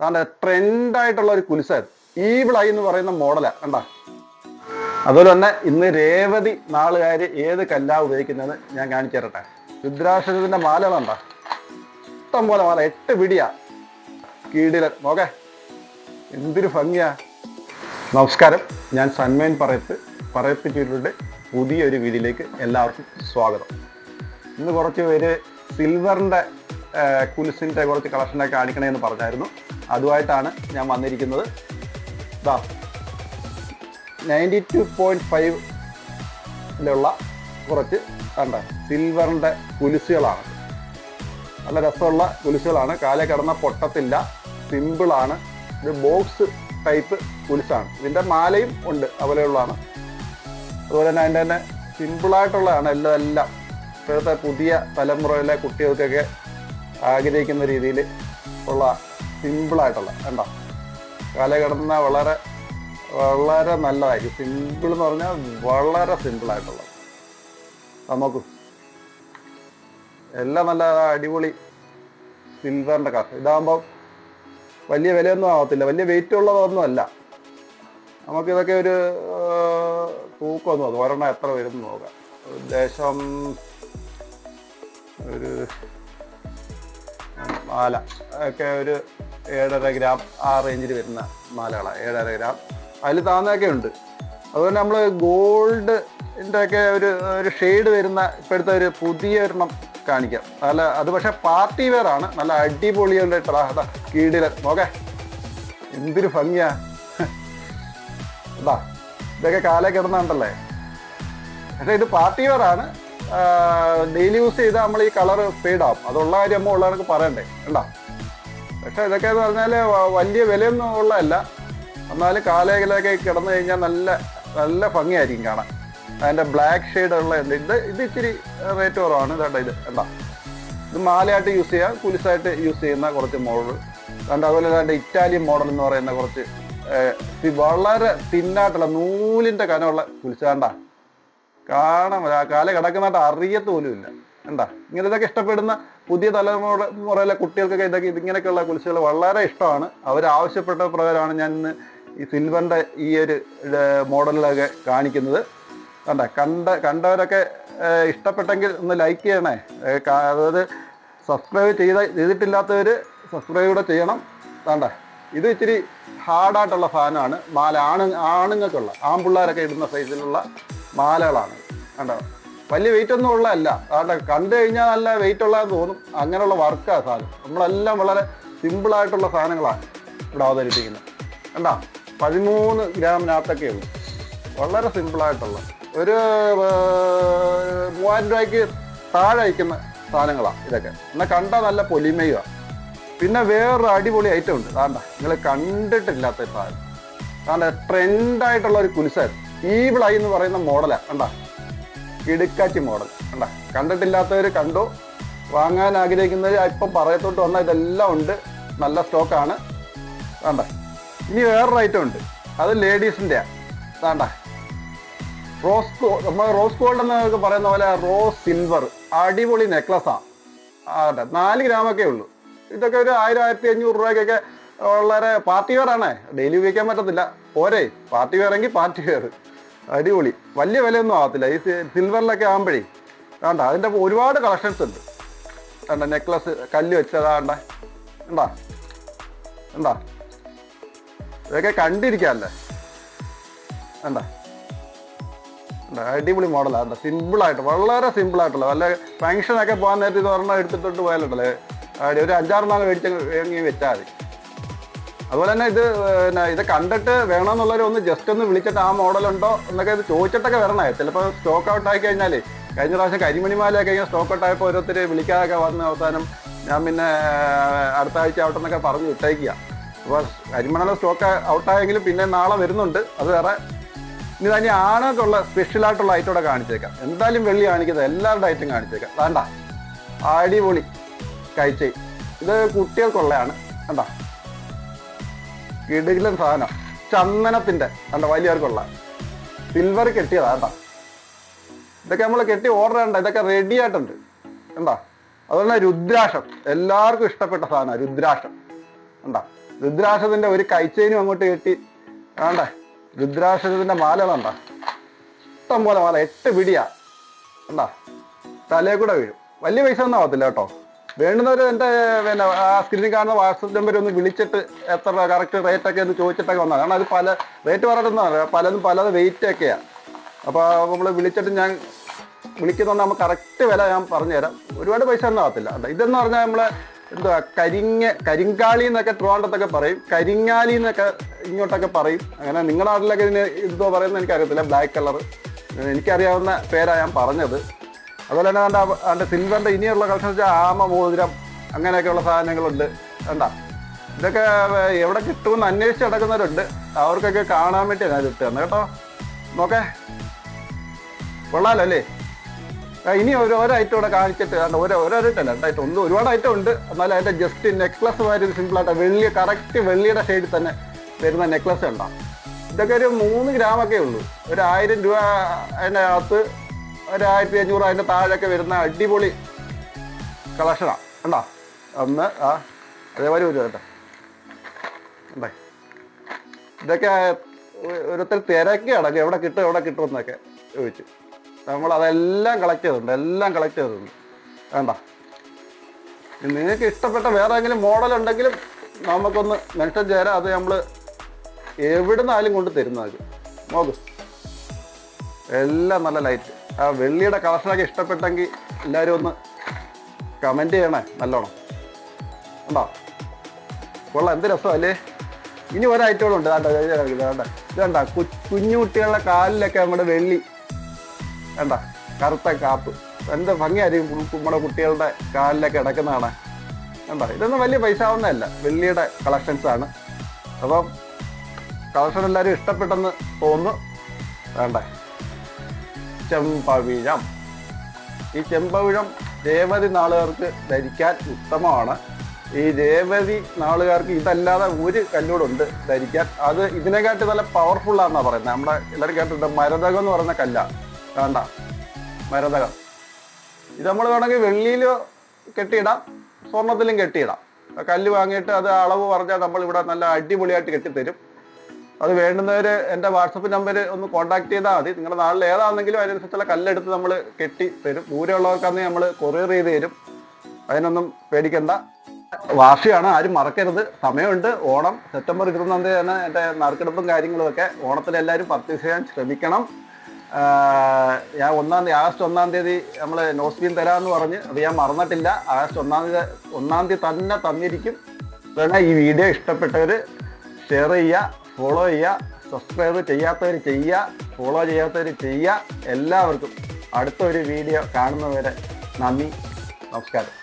അതാണ്ട് ട്രെൻഡായിട്ടുള്ള ഒരു കുലിസാർ ഈവിളായി എന്ന് പറയുന്ന മോഡലാണ് കണ്ട? അതുപോലെ തന്നെ ഇന്ന് രേവതി നാളുകാർ ഏത് കല്ലാ ഉപയോഗിക്കുന്നത് ഞാൻ കാണിച്ചു തരട്ടെ രുദ്രാക്ഷരത്തിന്റെ മാലകളുണ്ട ഇഷ്ടം പോലെ മാല എട്ട് പിടിയാ. കീടിലൻ നോക്കേ. എന്തൊരു ഭംഗിയാ. നമസ്കാരം ഞാൻ സന്മേൻ പറയത്ത് പറയത്ത് ചുരുളുടെ പുതിയൊരു വീഡിയോയിലേക്ക് എല്ലാവർക്കും സ്വാഗതം. ഇന്ന് കുറച്ച് പേര് സിൽവറിന്റെ കുലിസിന്റെ കുറച്ച് കളക്ഷനൊക്കെ കാണിക്കണമെന്ന് പറഞ്ഞായിരുന്നു. അതുമായിട്ടാണ് ഞാൻ വന്നിരിക്കുന്നത്. ഇതാ നയന്റി ടു പോയിന്റ് ഫൈവിലുള്ള കുറച്ച് കണ്ട സിൽവറിന്റെ കുലിസുകളാണ്. നല്ല രസമുള്ള കുലിസുകളാണ്. കാലെ കിടന്ന പൊട്ടത്തില്ല. സിമ്പിളാണ് ഇത് ബോക്സ് ടൈപ്പ് കുലിസാണ്. ഇതിന്റെ മാലയും ഉണ്ട് അവലെയുള്ളതാണ്. അതുപോലെ തന്നെ അതിന്റെ തന്നെ സിമ്പിളായിട്ടുള്ളതാണ് എല്ലാം എല്ലാം. ഇപ്പോഴത്തെ പുതിയ തലമുറയിലെ കുട്ടികൾക്കൊക്കെ ആഗ്രഹിക്കുന്ന രീതിയിൽ ഉള്ള സിമ്പിളായിട്ടുള്ള കണ്ടോ? കാലഘടന വളരെ വളരെ നല്ലതായിരിക്കും. സിമ്പിൾ എന്ന് പറഞ്ഞാൽ വളരെ സിമ്പിളായിട്ടുള്ള നോക്കൂ. എല്ലാം നല്ല അടിപൊളി സിൽവറിന്റെ കാശ് ഇതാകുമ്പോൾ വലിയ വിലയൊന്നും ആവത്തില്ല. വലിയ വെയിറ്റ് ഉള്ളതൊന്നും അല്ല. നമുക്കിതൊക്കെ ഒരു തൂക്കമൊന്നും അത് ഒരെണ്ണം എത്ര വരും എന്ന് നോക്കാം. ദേശം ഒരു ആല ഒക്കെ ഒരു ഏഴര ഗ്രാം ആ റേഞ്ചിൽ വരുന്ന മാലകളാണ് ഏഴര ഗ്രാം. അതിൽ താന്നൊക്കെ ഉണ്ട്. അതുപോലെ നമ്മൾ ഗോൾഡിന്റെ ഒക്കെ ഒരു ഒരു ഷെയ്ഡ് വരുന്ന ഇപ്പോഴത്തെ ഒരു പുതിയ ഒരെണ്ണം കാണിക്കാം. നല്ല അത് പക്ഷേ പാർട്ടി വെയർ ആണ്. നല്ല അടിപൊളിയായിട്ടാ അതാ കീടിൽ. ഓക്കെ എന്തൊരു ഭംഗിയാ. അതാ ഇതൊക്കെ കാലേ കിടന്നുണ്ടല്ലേ? പക്ഷേ ഇത് പാർട്ടി വെയർ ആണ്. ഡെയിലി യൂസ് ചെയ്താൽ നമ്മൾ ഈ കളർ ഫെയ്ഡ് ആവും. അതുള്ള കാര്യം നമ്മൾ ഉള്ളവർക്ക് പറയണ്ടേ. കണ്ടാ? പക്ഷെ ഇതൊക്കെ എന്ന് പറഞ്ഞാൽ വലിയ വിലയൊന്നും ഉള്ളതല്ല. എന്നാലും കാലയിലൊക്കെ കിടന്നു കഴിഞ്ഞാൽ നല്ല നല്ല ഭംഗിയായിരിക്കും കാണാൻ. അതിന്റെ ബ്ലാക്ക് ഷെയ്ഡ് ഉള്ള ഉണ്ട് ഇത് ഇത് ഇച്ചിരി റേറ്റ് കുറവാണ്. ഇതാണ്ട ഇത്? എന്താ ഇത് മാലയായിട്ട് യൂസ് ചെയ്യാം കുലിസായിട്ട് യൂസ് ചെയ്യുന്ന കുറച്ച് മോഡൽ കണ്ട അതുപോലെ തന്നെ ഇറ്റാലിയൻ മോഡൽ എന്ന് പറയുന്ന കുറച്ച് വളരെ തിന്നായിട്ടുള്ള നൂലിന്റെ കനമുള്ള കുലിച്ചാണ്ട കാണാൻ കാല കിടക്കുന്നതായിട്ട് അറിയത്ത് പോലും ഇല്ല എന്താ? ഇങ്ങനെ ഇതൊക്കെ ഇഷ്ടപ്പെടുന്ന പുതിയ തലമുറ മുറയിലെ കുട്ടികൾക്കൊക്കെ ഇതൊക്കെ ഇതിങ്ങനെയൊക്കെയുള്ള കുളിച്ചുകൾ വളരെ ഇഷ്ടമാണ്. അവർ ആവശ്യപ്പെട്ട പ്രകാരമാണ് ഞാൻ ഇന്ന് ഈ സിൽവറിന്റെ ഈ ഒരു മോഡലിലൊക്കെ കാണിക്കുന്നത്. കണ്ട കണ്ട കണ്ടവരൊക്കെ ഇഷ്ടപ്പെട്ടെങ്കിൽ ഒന്ന് ലൈക്ക് ചെയ്യണേ. അതായത് സബ്സ്ക്രൈബ് ചെയ്ത ചെയ്തിട്ടില്ലാത്തവർ സബ്സ്ക്രൈബ് കൂടെ ചെയ്യണം. വേണ്ട ഇത് ഇച്ചിരി ഹാർഡായിട്ടുള്ള ഫാനാണ്. മാല ആണ് ആണുങ്ങൾക്കുള്ള ആൺപിള്ളേരൊക്കെ ഇടുന്ന സൈസിലുള്ള മാലകളാണ്. കണ്ടോ? വലിയ വെയിറ്റ് ഒന്നും ഉള്ളതല്ല. അതുകൊണ്ട് കണ്ടു കഴിഞ്ഞാൽ നല്ല വെയിറ്റ് ഉള്ളതെന്ന് തോന്നും. അങ്ങനെയുള്ള വർക്കാണ് സാധനം. നമ്മളെല്ലാം വളരെ സിമ്പിളായിട്ടുള്ള സാധനങ്ങളാണ് ഇവിടെ അവതരിപ്പിക്കുന്നത്. കണ്ടോ? പതിമൂന്ന് ഗ്രാമിനകത്തൊക്കെ ഉള്ളൂ. വളരെ സിമ്പിളായിട്ടുള്ള ഒരു മൂവായിരം രൂപയ്ക്ക് താഴെ അയക്കുന്ന സാധനങ്ങളാണ് ഇതൊക്കെ. എന്നാൽ കണ്ടാൽ നല്ല പൊലിമയുമാണ് പിന്നെ വേറൊരു അടിപൊളി ഐറ്റം ഉണ്ട്. കാണ്ട നിങ്ങൾ കണ്ടിട്ടില്ലാത്ത സാധനം. കാണ്ട ട്രെൻഡായിട്ടുള്ള ഒരു കുലിസായിരുന്നു. ഈവിളായി എന്ന് പറയുന്ന മോഡലാണ് കണ്ട? കിടുക്കാച്ചി മോഡൽ. കണ്ട കണ്ടിട്ടില്ലാത്തവർ കണ്ടു. വാങ്ങാൻ ആഗ്രഹിക്കുന്നവർ ഇപ്പം പറയത്തോട്ട് വന്നാൽ ഇതെല്ലാം ഉണ്ട്. നല്ല സ്റ്റോക്കാണ്. വേണ്ട ഇനി വേറൊരു ഐറ്റം ഉണ്ട്. അത് ലേഡീസിന്റെയാണ് വേണ്ട റോസ് ഗോ നമ്മൾ റോസ് ഗോൾഡ് എന്നൊക്കെ പറയുന്ന പോലെ റോസ് സിൽവർ അടിപൊളി നെക്ലസ്സാണ് അതെ നാല് ഗ്രാമൊക്കെ ഉള്ളൂ. ഇതൊക്കെ ഒരു ആയിരം ആയിരത്തി അഞ്ഞൂറ് രൂപയ്ക്കൊക്കെ വളരെ പാർട്ടി വെയറാണേ. ഡെയിലി ഉപയോഗിക്കാൻ പറ്റത്തില്ല. പോരെ പാർട്ടി വെയറെങ്കിൽ പാർട്ടി വെയർ. അടിപൊളി. വലിയ വിലയൊന്നും ആവത്തില്ല. ഈ സിൽവറിലൊക്കെ ആകുമ്പോഴേ വേണ്ട അതിന്റെ ഒരുപാട് കളക്ഷൻസ് ഉണ്ട്. വേണ്ട നെക്ലസ് കല്ല് വെച്ചതാ വെച്ചതാണ്ട ഉണ്ടാ ഉണ്ടാ ഇതൊക്കെ കണ്ടിരിക്കാല്ലേ വേണ്ട. അടിപൊളി മോഡലാണ് സിമ്പിളായിട്ട് വളരെ സിമ്പിളായിട്ടുള്ള വല്ല ഫങ്ഷനൊക്കെ പോകാൻ നേരത്തെ ഇത് ഒരെണ്ണം എടുത്തിട്ട് പോയാലുണ്ടല്ലേ. ഒരു അഞ്ചാറ് മേടിച്ച് വേങ്ങി വെച്ചാൽ മതി. അതുപോലെ തന്നെ ഇത് പിന്നെ ഇത് കണ്ടിട്ട് വേണമെന്നുള്ളവർ ഒന്ന് ജസ്റ്റ് ഒന്ന് വിളിച്ചിട്ട് ആ മോഡൽ ഉണ്ടോ എന്നൊക്കെ ഇത് ചോദിച്ചിട്ടൊക്കെ വരണേ. ചിലപ്പോൾ സ്റ്റോക്ക് ഔട്ട് ആയി കഴിഞ്ഞാൽ കഴിഞ്ഞ പ്രാവശ്യം കരിമണിമാലയൊക്കെ ഇങ്ങനെ സ്റ്റോക്ക് ഔട്ട് ആയപ്പോൾ ഓരോരുത്തർ വിളിക്കാതൊക്കെ വന്ന് അവസാനം ഞാൻ പിന്നെ അടുത്ത ആഴ്ച ഔട്ട് എന്നൊക്കെ പറഞ്ഞ് വിട്ടേക്കുക അപ്പോൾ കരിമണല സ്റ്റോക്ക് ഔട്ടായെങ്കിലും പിന്നെ നാളെ വരുന്നുണ്ട്. അത് വേറെ ഇനി തന്നെ ആണുങ്ങൾക്കുള്ള സ്പെഷ്യലായിട്ടുള്ള ഐറ്റം കൂടെ കാണിച്ചേക്കാം. എന്തായാലും വെള്ളി കാണിക്കുന്നത് എല്ലാവരുടെ ഐറ്റം കാണിച്ചേക്കാം. വേണ്ട അടിപൊളി കഴിച്ചേ. ഇത് കുട്ടികൾക്കുള്ളതാണ്. കണ്ട? കിടിലൻ സാധനം. ചന്ദനത്തിന്റെ കണ്ട വലിയവർക്കുള്ള. സിൽവർ കെട്ടിയതാ കേട്ടാ ഇതൊക്കെ നമ്മൾ കെട്ടി ഓർഡർ ചെയ്യണ്ട ഇതൊക്കെ റെഡി ആയിട്ടുണ്ട്. എന്താ അതുപോലെ രുദ്രാക്ഷം. എല്ലാവർക്കും ഇഷ്ടപ്പെട്ട സാധനം രുദ്രാക്ഷം. എന്താ രുദ്രാക്ഷത്തിന്റെ ഒരു കൈച്ചേനും അങ്ങോട്ട് കെട്ടി. വേണ്ടേ രുദ്രാക്ഷത്തിന്റെ മാലകളുണ്ട ഇഷ്ടം പോലെ മാല എട്ട് പിടിയാ. എന്താ തലേ കൂടെ വീഴും. വലിയ പൈസ ഒന്നും ആവത്തില്ല കേട്ടോ. വേണ്ടുന്നവർ എന്റെ പിന്നെ ആ സ്ക്രീനിൽ കാണുന്ന വാട്സപ്പ് നമ്പർ ഒന്ന് വിളിച്ചിട്ട് എത്ര കറക്റ്റ് റേറ്റ് ഒക്കെ ഒന്ന് ചോദിച്ചിട്ടൊക്കെ വന്നാൽ കാരണം അത് പല റേറ്റ് പറഞ്ഞിട്ടൊന്നും പലതും പലത് വെയിറ്റ് ഒക്കെയാണ് അപ്പോൾ നമ്മൾ വിളിച്ചിട്ട് ഞാൻ വിളിക്കുന്നതുകൊണ്ട് നമുക്ക് കറക്റ്റ് വില ഞാൻ പറഞ്ഞുതരാം. ഒരുപാട് പൈസ ഒന്നും ആകത്തില്ല ഇതെന്ന് പറഞ്ഞാൽ നമ്മൾ എന്തുവാ കരിങ്ങ കരിങ്കാളി എന്നൊക്കെ ട്രോണ്ടത്തൊക്കെ പറയും. കരിങ്ങാലി എന്നൊക്കെ ഇങ്ങോട്ടൊക്കെ പറയും. അങ്ങനെ നിങ്ങളുടെ നാട്ടിലൊക്കെ ഇതിന് എന്തോ പറയുന്നത് എനിക്കറിയത്തില്ല. ബ്ലാക്ക് കളർ എനിക്കറിയാവുന്ന പേരാണ് ഞാൻ പറഞ്ഞത്. അതുപോലെ തന്നെ കണ്ട അതിന്റെ സിൽവറിന്റെ ഇനിയുള്ള കളക്ഷൻ വെച്ചാൽ ആമ മോതിരം അങ്ങനെയൊക്കെയുള്ള സാധനങ്ങളുണ്ട്. കണ്ട? ഇതൊക്കെ എവിടെ കിട്ടുമെന്ന് അന്വേഷിച്ച് നടക്കുന്നവരുണ്ട്. അവർക്കൊക്കെ കാണാൻ വേണ്ടിയാണ് ഞാൻ കിട്ടുന്നത് കേട്ടോ. നോക്കേ. കൊള്ളാലോ അല്ലേ ഇനി ഒരു ഓരോ ഐറ്റം കൂടെ കാണിച്ചിട്ട് കണ്ട? ഓരോ ഓരോ ഐറ്റം അല്ല രണ്ടായിട്ട് ഒന്ന് ഒരുപാട് ഐറ്റം ഉണ്ട്. എന്നാലും അതിന്റെ ജസ്റ്റ് നെക്ലസ് മാതിരി സിമ്പിളായിട്ട് വെള്ളി കറക്റ്റ് വെള്ളിയുടെ ഷെയ്ഡിൽ തന്നെ വരുന്ന നെക്ലസ് ഉണ്ടാവും ഇതൊക്കെ ഒരു മൂന്ന് ഗ്രാമൊക്കെ ഉള്ളൂ. ഒരു ആയിരം രൂപ അതിന്റെ അകത്ത് ഒരു ആയിരത്തി അഞ്ഞൂറ് അതിന്റെ താഴെയൊക്കെ വരുന്ന അടിപൊളി കളക്ഷനാണ് കണ്ടോ? ഒന്ന് ആ അതേപോലെ ഒരു കേട്ടോ. ഉണ്ടേ ഇതൊക്കെ ഓരോരുത്തർ തിരക്കാണ് എവിടെ കിട്ടും എവിടെ കിട്ടും എന്നൊക്കെ ചോദിച്ചു. നമ്മൾ അതെല്ലാം കളക്ട് ചെയ്തിട്ടുണ്ട് എല്ലാം കളക്ട് ചെയ്തിട്ടുണ്ട്. വേണ്ട നിങ്ങൾക്ക് ഇഷ്ടപ്പെട്ട വേറെ ഏതെങ്കിലും മോഡൽ ഉണ്ടെങ്കിലും നമുക്കൊന്ന് മെൻഷൻ ചേരാം അത് നമ്മൾ എവിടുന്നാലും കൊണ്ട് തരുന്നത് നോക്ക്. എല്ലാം നല്ല ലൈറ്റ് ആ വെള്ളിയുടെ കളക്ഷനൊക്കെ ഇഷ്ടപ്പെട്ടെങ്കിൽ എല്ലാവരും ഒന്ന് കമന്റ് ചെയ്യണേ നല്ലോണം. ഉണ്ടോ കൊള്ളാം എന്ത് രസമല്ലേ ഇനി ഒരു ഐറ്റം ഉണ്ട്. വേണ്ട വേണ്ട ഇതണ്ട കുഞ്ഞു കുട്ടികളുടെ കാലിലൊക്കെ നമ്മുടെ വെള്ളി. വേണ്ട കറുത്ത കാപ്പ്. എന്ത് ഭംഗിയായിരിക്കും നമ്മുടെ കുട്ടികളുടെ കാലിലൊക്കെ ഇടക്കുന്നതാണ് വേണ്ട ഇതൊന്നും വലിയ പൈസ ആവുന്നതല്ല. വെള്ളിയുടെ കളക്ഷൻസ് ആണ്. അപ്പം കളക്ഷൻ എല്ലാവരും ഇഷ്ടപ്പെട്ടെന്ന് തോന്നുന്നു. വേണ്ടേ? ചെമ്പവിഴം ഈ ചെമ്പവിഴം രേവതി നാളുകാർക്ക് ധരിക്കാൻ ഉത്തമമാണ്. ഈ രേവതി നാളുകാർക്ക് ഇതല്ലാതെ ഒരു കല്ലൂടുണ്ട് ധരിക്കാൻ. അത് ഇതിനെക്കാട്ടി നല്ല പവർഫുൾ ആണെന്നാണ് പറയുന്നത്. നമ്മുടെ എല്ലാവരും കേട്ടിട്ടുണ്ട് മരതകം എന്ന് പറയുന്ന കല്ല. വേണ്ട മരതകം. ഇത് നമ്മൾ വേണമെങ്കിൽ വെള്ളിയിൽ കെട്ടിയിടാം സ്വർണത്തിലും കെട്ടിയിടാം. കല്ല് വാങ്ങിയിട്ട് അത് അളവ് പറഞ്ഞാൽ നമ്മൾ ഇവിടെ നല്ല അടിപൊളിയായിട്ട് കെട്ടിത്തരും. അത് വേണ്ടുന്നവര് എന്റെ വാട്സപ്പ് നമ്പർ ഒന്ന് കോൺടാക്ട് ചെയ്താൽ മതി. നിങ്ങളുടെ നാളിൽ ഏതാണെങ്കിലും അതിനനുസരിച്ചുള്ള കല്ലെടുത്ത് നമ്മൾ കെട്ടി തരും. ദൂരെയുള്ളവർക്കാണെങ്കിൽ നമ്മൾ കൊറിയർ ചെയ്ത് തരും. അതിനൊന്നും പേടിക്കണ്ട. വാർഷികമാണ് ആരും മറക്കരുത്. സമയമുണ്ട്. ഓണം സെപ്റ്റംബർ ഇരുപത്തൊന്നാം തീയതി തന്നെ എന്റെ നറുക്കെടുപ്പും കാര്യങ്ങളുമൊക്കെ ഓണത്തിൽ എല്ലാവരും പർച്ചേസ് ചെയ്യാൻ ശ്രമിക്കണം. ഞാൻ ഒന്നാം തീയതി ആഗസ്റ്റ് ഒന്നാം തീയതി നമ്മൾ നോസ്ബീൻ തരാമെന്ന് പറഞ്ഞ് അത് ഞാൻ മറന്നിട്ടില്ല. ആഗസ്റ്റ് ഒന്നാം തീയതി ഒന്നാം തീയതി തന്നെ തന്നിരിക്കും. അതുകൊണ്ട് ഈ വീഡിയോ ഇഷ്ടപ്പെട്ടവർ ഷെയർ ചെയ്യുക. ഫോളോ ചെയ്യുക സബ്സ്ക്രൈബ് ചെയ്യാത്തവർ ചെയ്യുക ഫോളോ ചെയ്യാത്തവർ ചെയ്യുക. എല്ലാവർക്കും അടുത്തൊരു വീഡിയോ കാണുന്നവരെ നന്ദി നമസ്കാരം.